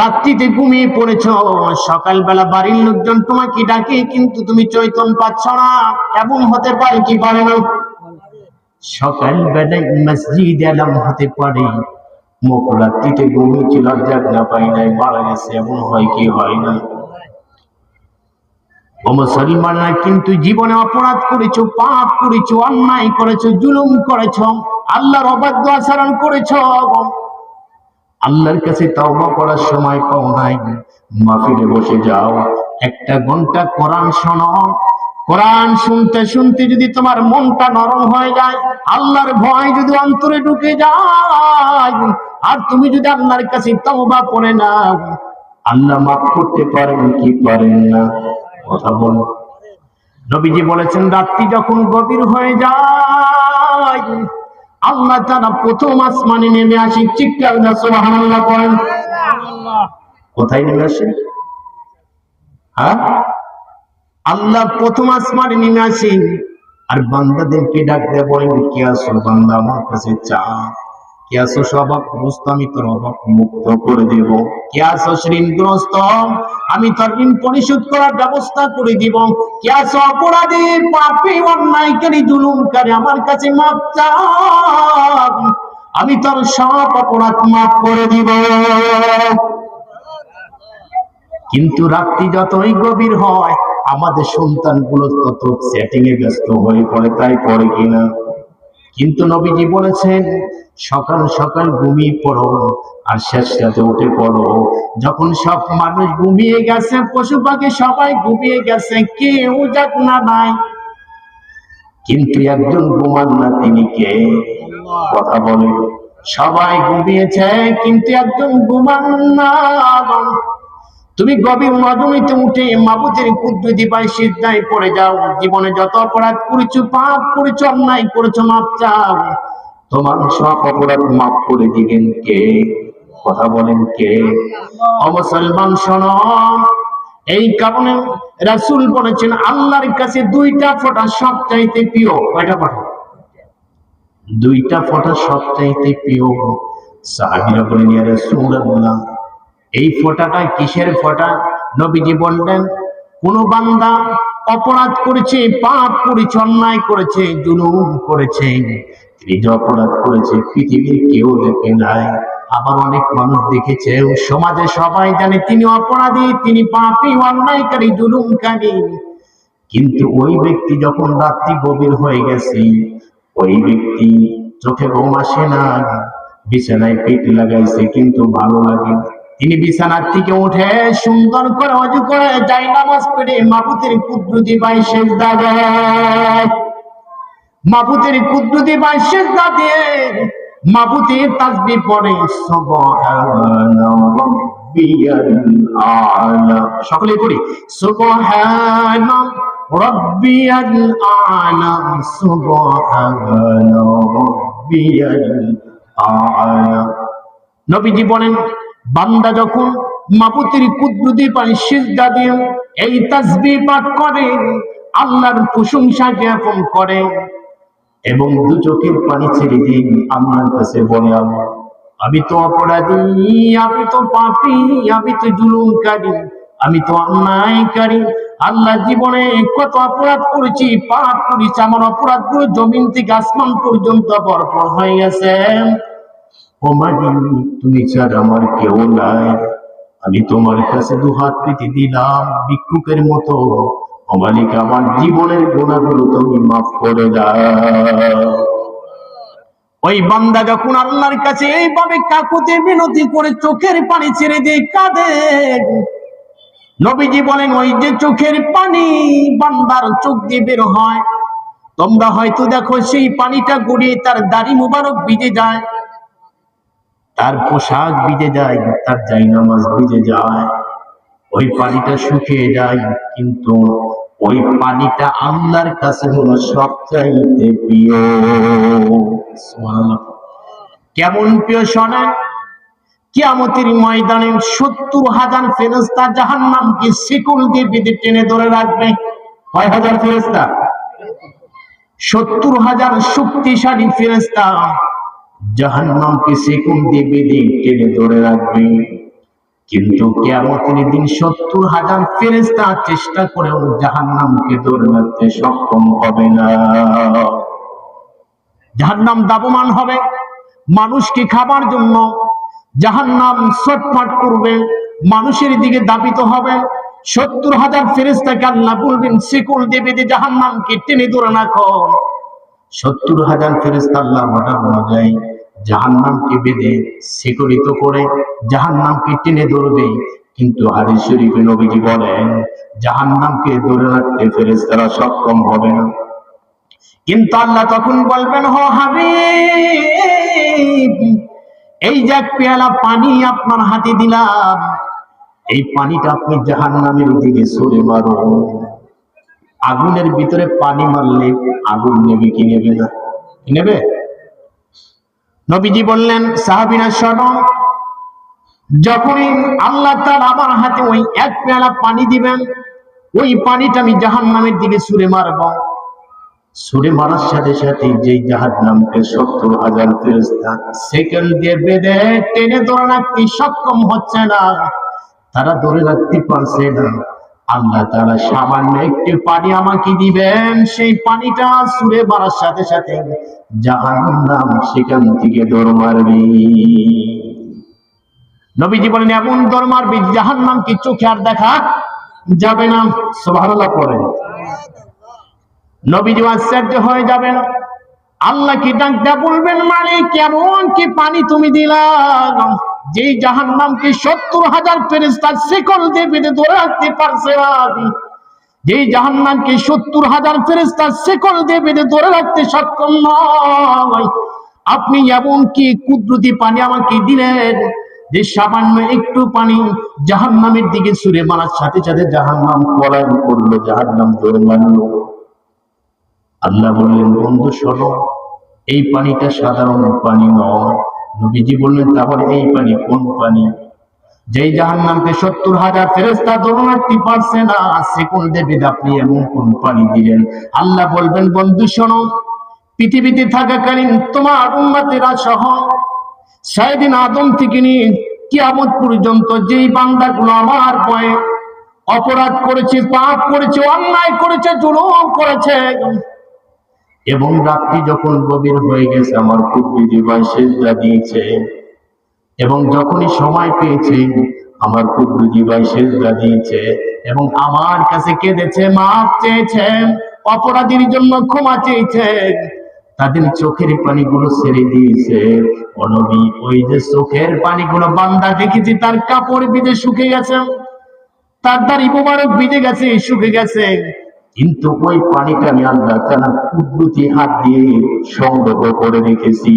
রাত্রিতে ঘুমিয়ে পড়েছ। সকালবেলা বাড়ির লোকজন তোমাকে ডাকে, কিন্তু তুমি চৈতন পাচ্ছ না। এমন হতে পারে কি পারে না? সকালবেলায় মসজিদ এলাম হতে পারে। মুখ রাত্রিতে ঘুমিয়েছিল জাগনা পাই নাই, মারা গেছে, এমন হয় কি হয় না? কিন্তু জীবনে অপরাধ করেছ, পাপ করেছ, অন্যায় করেছ, জুলুম করেছ, আল্লাহর অবাধ্য আচরণ করেছ। আল্লাহর কাছে তওবা করার সময় পাও নাই, মাহফিলে বসে যাও, একটা ঘণ্টা কোরআন শোনো। কোরআন শুনতে শুনতে যদি তোমার মনটা নরম হয়ে যায়, আল্লাহর ভয় যদি অন্তরে ঢুকে যায়, আর তুমি যদি আল্লাহর কাছে তওবা করে নাও, আল্লাহ মাফ করতে পারেন কি পারেন না, কথা বল। নবীজি বলেছেন, রাত্রি যখন গভীর হয়ে যায় আল্লাহ তারা প্রথম আসমানে নেমে আসি চিৎকার না সুবহানাল্লাহ বলেন কোথায় নেমে আসে? হ্যাঁ? আল্লাহ প্রথম আসমানে নেমে আসি। আর বান্দাদেরকে ডাক দেয় বলেন, কি আসো বান্দা আমার কাছে চা? কি আসো স্বভাবগ্রস্ত আমি তোর অভাব মুক্ত করে দেব। কি আসো ঋণগ্রস্ত আমি তোর ঋণ পরিশোধ করার ব্যবস্থা করে দিব। কি আসো অপরাধী? পাপী, অন্যায়কারী, জুলুমকারী, আমার কাছে মাপ আমি তোর সব অপরাধ মাফ করে দিব। কিন্তু রাত্রি যতই গভীর হয়, আমাদের সন্তানগুলো তত সেটিং এ ব্যস্ত হয়ে পড়ে, তাই পড়ে কিনা? কিন্তু নবীজি বলেছেন, সকাল সকাল ঘুমিয়ে পড়ো আর শেষ রাতে উঠে পড়ো। যখন সব মানুষ ঘুমিয়ে গেছে, পশু পাখি সবাই ঘুমিয়ে গেছে, কেউ যাক না নাই। কিন্তু একজন ঘুমান না তিনি কে? কথা বলে। সবাই ঘুমিয়েছে, কিন্তু একজন ঘুমান না। তুমি গভীর নজমিতে উঠে মাবুদের কুদ্দুতি পায় সিদ্ধায় পড়ে যাও। জীবনে যত অপরাধ করেছ, পাপ করেছ, অন্যায় করেছ, মাপ চাও। তোমার সব অপরাধ মাফ করে দিবেন কে? কথা বলেন কে? অমুসলমান শোনো। এই কারণে রাসূল বলেছেন, আল্লাহর কাছে দুইটা ফোঁটা সবচাইতে প্রিয়। কয়টা ফোঁটা? দুইটা ফোঁটা সবচাইতে প্রিয়। সাহাবীরা বলেন, ইয়া রাসূলুল্লাহ এই ফোঁটাটা কিসের ফোঁটা? নবীজি বললেন, কোন বান্দা অপরাধ করেছে, পাপ করেছে, অন্যায় করেছে, জুলুম করেছে। তিনি যে অপরাধ করেছে, পৃথিবীর কেউ দেখে নাই। আবার অনেক মানুষ দেখেছে সমাজে সবাই জানে তিনি অপরাধী, তিনি পাপী, অন্যায়কারী, জুলুমকারী। কিন্তু ওই ব্যক্তি যখন রাত্রি গভীর হয়ে গেছে, ওই ব্যক্তি চোখে ঘুম আসে না, বিছানায় পেট লাগাইছে, কিন্তু ভালো লাগে না। তিনি বিছানার থেকে উঠে সুন্দর করে অজু করে যাই নামাজ পড়ে মাবুতের কুদ্রুতি বাই শেষ দাগে মাবুতের কুদ্রুতি বাই শেষ পড়ে সুবহানা রাব্বিয়াল আলা সকলে পড়ি সুবহানা রাব্বিয়াল আলা সুবহানা রাব্বিয়াল আলা নবীজি বলেন বান্দা যখন মাবুতের কুদ্রুতি পায় সিজদা দিয়ে এই তাসবি পাঠ করে, আল্লাহর প্রশংসা জ্ঞাপন করে এবং দু চোখের পানি ছেড়ে দিন আল্লাহর কাছে বলে, আল্লাহ, আমি তো অপরাধী, আমি তো পাপী, আমি তো জুলুমকারী, আমি তো অন্যায়কারী। আল্লাহ জীবনে কত অপরাধ করেছি, পাপ করেছি, আমার অপরাধগুলো জমিন থেকে আসমান পর্যন্ত বরপর হয়ে গেছে। ও তুমি ছাড়া আমার কেউ নাই। আমি তোমার কাছে দু হাত পেতে দিলাম, ভিক্ষুকের মতো। ও মালিক, আমার জীবনের গুণাগুলো তুমি মাফ করে দাও। ওই বান্দা যখন আল্লাহর কাছে এইভাবে কাকুতে বিনতি করে চোখের পানি ছেড়ে দিয়ে কাঁদে, নবীজি বলেন, ওই যে চোখের পানি বান্দার চোখ দিয়ে বের হয়। তোমরা হয়তো দেখো সেই পানিটা গড়িয়ে তার দাড়ি মুবারক ভিজে যায়। তার পোশাক ভিজে যায়, তার জাইনামাজ ভিজে যায়। ওই পানিটা শুকিয়ে যায়, কিন্তু ওই পানিটা আল্লাহর কাছে হলো সবচাইতে প্রিয়। কেমন প্রিয় শোনেন কিয়ামতের ময়দানে সত্তর হাজার ফেরেস্তা জাহান নামকে শিকল দিয়ে বেঁধে টেনে ধরে রাখবে। কয় হাজার ফেরেস্তা সত্তর হাজার শক্তিশালী ফেরেস্তা জাহান্নামকে সেকুন দিয়ে বেঁধে টেনে ধরে রাখবে? কিন্তু কেমতের দিন সত্তর হাজার ফেরেস্তা চেষ্টা করেও জাহান নামকে ধরে রাখতে সক্ষম হবে না। জাহান নাম দাবমান হবে। মানুষকে খাবার জন্য জাহান নাম ছটফট করবে, মানুষের দিকে দাবিত হবে। সত্তর হাজার ফেরেস্তাকে আল্লাহ বলবেন, শিকুল দেবে যে জাহান নামকে টেনে ধরে রাখো। সত্তর হাজার ফেরেস্তা আল্লাহ অর্ডার অনুযায়ী জাহান্নামকে বেঁধে সেকরিত করে জাহান্নামকে টেনে ধরবে কিন্তু হাদিস শরীফে নবীজি বলেন, জাহান্নামকে ধরে রাখতে ফেরেস্তারা সক্ষম হবে না। কিন্তু আল্লাহ তখন বলবেন, হো হাবিব, এই যে এক পেয়ালা পানি আপনার হাতে দিলাম, এই পানিটা আপনি জাহান্নামের দিকে সরে মারো। আগুনের ভিতরে পানি মারলে আগুন নেবে কি নেবে না? নেবে? নবীজি বললেন সাহাবিনা শোনো, যখনই আল্লাহ তার আমার হাতে ওই এক পেয়ালা পানি দিবেন, ওই পানিটা আমি জাহান নামের দিকে সুরে মারব। সুরে মারার সাথে সাথে যেই জাহান নামকে সত্তর হাজার ফেরস্তা সেকেন্ড দিয়ে বেঁধে টেনে ধরে রাখতে সক্ষম হচ্ছে না, তারা ধরে রাখতে পারছে না। আল্লাহ তারা সামান্য একটি পানি আমাকে দিবেন, সেই পানিটা সুরে মারার সাথে সাথে জাহান নাম সেখান থেকে দৌড় মারবি। নবীজি বলেন, এমন দৌড় মারবি জাহান নাম কি চোখে আর দেখা যাবে না। সুবহানাল্লাহ পড়েন নবীজি আশ্চর্য হয়ে যাবেন। আল্লাহ কি ডাকটা বলবেন, মালিক কেমন কি পানি তুমি দিলাম যে জাহান নামকে সত্তর হাজার ফেরেস্তার শেকল দিয়ে বেঁধে ধরে রাখতে পারছে যে জাহান নামকে সত্তর হাজার ফেরেস্তার শেকল দিয়ে বেঁধে ধরে রাখতে সক্ষম নয়, আপনি এমন কি কুদরতি পানি আমাকে দিলেন যে সামান্য একটু পানি জাহান নামের দিকে সুরে মারার সাথে সাথে জাহান নাম পলায়ন করল জাহান নাম ধরে মারলো। আল্লাহ বললেন, বন্ধু শোনো, এই পানিটা সাধারণ পানি নয়। নবীজি বললেন, তাহলে এই পানি কোন পানি? যেই জাহান নামকে সত্তর হাজার ফেরেস্তা দৌড়াতে পারছে না সে কোন দেবে আপনি এমন কোন পানি দিলেন? আল্লাহ বলবেন, বন্ধু শোনো, পৃথিবীতে থাকাকালীন তোমার উন্নতেরা সহ সাইদিন আদম থেকে নিয়ে কিয়ামত পর্যন্ত যেই বান্দাগুলো আমার ভয়ে অপরাধ করেছে, পাপ করেছে, অন্যায় করেছে, জুলুম করেছে এবং রাত্রি যখন গভীর হয়ে গেছে, আমার কুকুর জীবন দিয়েছে এবং যখনই সময় পেয়েছে, আমার কুকুর জীবন সেজদা দিয়েছে এবং আমার কাছে কেঁদেছে, মাপ চেয়েছে, অপরাধীর জন্য ক্ষমা চেয়েছে। তাদের চোখের পানিগুলো ছেড়ে দিয়েছে। অনবী ওই যে চোখের পানিগুলো বান্দা দেখেছি, তার কাপড় বিদে শুকে গেছে। তার দাড়ি মোবারক ভিজে গেছে শুকে গেছে। কিন্তু ওই পানিটা আমি আল্লাহ তালা কুদরতি হাত দিয়ে সংগ্রহ করে রেখেছি।